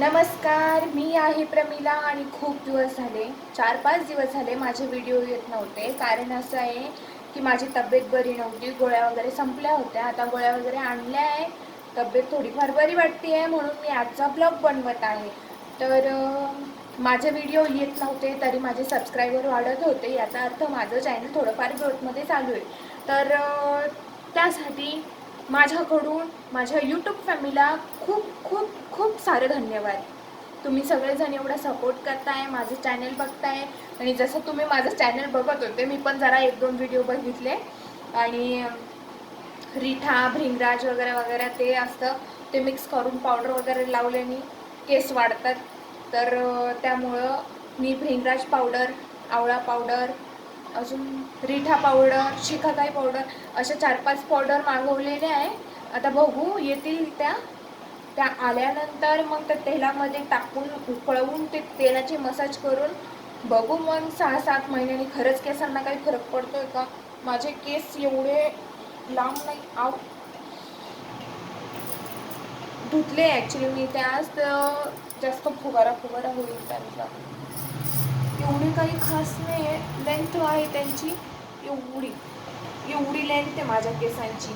नमस्कार मी आहे प्रमिला आणि खूप दिवस झाले चार पाच दिवस झाले माझे व्हिडिओ येत नव्हते. कारण असं आहे की माझी तब्येत बरी नव्हती गोळ्या वगैरे संपल्या होत्या. आता गोळ्या वगैरे आणल्या आहे. तब्येत थोडीफार बरी वाटते आहे म्हणून मी आजचा ब्लॉग बनवत आहे. तर माझे व्हिडिओ येत नव्हते तरी माझे सबस्क्रायबर वाढत होते. याचा अर्थ माझं चॅनल थोडंफार ग्रोथमध्ये चालू आहे. तर त्यासाठी माझ्याकडून माझ्या यूट्यूब फॅमिलीला खूप खूप खूप सारे धन्यवाद. तुम्ही सगळेजण एवढा सपोर्ट करताय माझं चॅनल बघताय. आणि जसं तुम्ही माझं चॅनल बघत होते मी पण जरा एक दोन व्हिडिओ बघितले. आणि रिठा भ्रिंगराज वगैरे वगैरे ते असतं ते मिक्स करून पावडर वगैरे लावल्याने केस वाढतात. तर त्यामुळं मी भ्रिंगराज पावडर आवळा पावडर अजून रिठा पावडर शिकाकाई पावडर अशा चार पाच पावडर मागवलेले आहे. आता बघू येतील त्या. त्या आल्यानंतर मग त्या तेलामध्ये टाकून उकळवून ते तेलाची मसाज करून बघू मग सहा सात महिन्यांनी. खरंच केसांना काही फरक पडतोय का? माझे केस एवढे लांब नाही. आव. धुतले ॲक्च्युली मी. त्याच आज जास्त फुगारा फुगारा होईल त्यांचा. एवढी काही खास नाही आहे लेंथ आहे त्यांची. एवढी. एवढी लेंथ आहे माझ्या केसांची.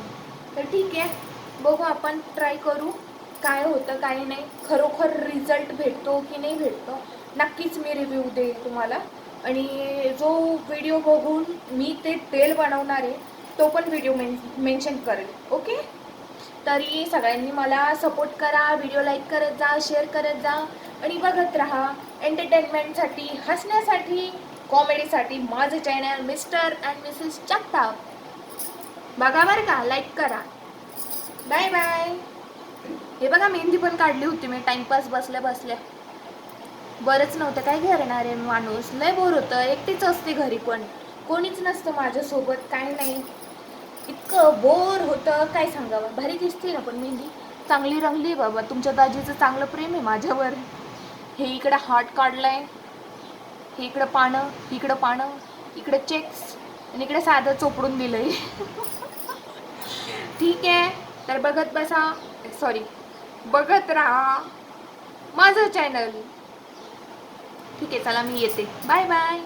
तर ठीक आहे. बघू आपण ट्राय करू. काय होतं काय नाही. खरोखर रिझल्ट भेटतो की नाही भेटतो. नक्कीच मी रिव्ह्यू देईल तुम्हाला. आणि जो व्हिडिओ बघून मी ते तेल बनवणार आहे तो पण व्हिडिओ मेन मेन्शन करेल. ओके तरी सगळ्यांनी मला सपोर्ट करा. व्हिडिओ लाईक करत जा शेअर करत जा. आणि बघत राहा. एंटरटेनमेंटसाठी हसण्यासाठी कॉमेडीसाठी माझं channel mister and Mrs Jagtap. बघा बरं का लाईक करा. बाय बाय हे बघा मेहंदी पण काढली होती मी टाइमपास बसल्या बसल्या. बरंच नव्हतं काय करणार आहे माणूस. लय बोर होतं एकटीच असते घरी पण. कोणीच नसतं माझ्यासोबत काय नाही. इतकं बोर होतं काय सांगावं? भारी दिसते ना पण मेहंदी. चांगली रंगली बाबा. तुमच्या दाजीचं चांगलं प्रेम आहे माझ्यावर. हे इकडं हार्ट काढलंय. हे इकडं पानं इकडं पानं इकडं चेक्स आणि इकडे साधं चोपडून दिलंय. ठीक आहे. तर बघत बसा. सॉरी बघत राहा माझं चॅनल ठीक आहे चला मी येते. Bye bye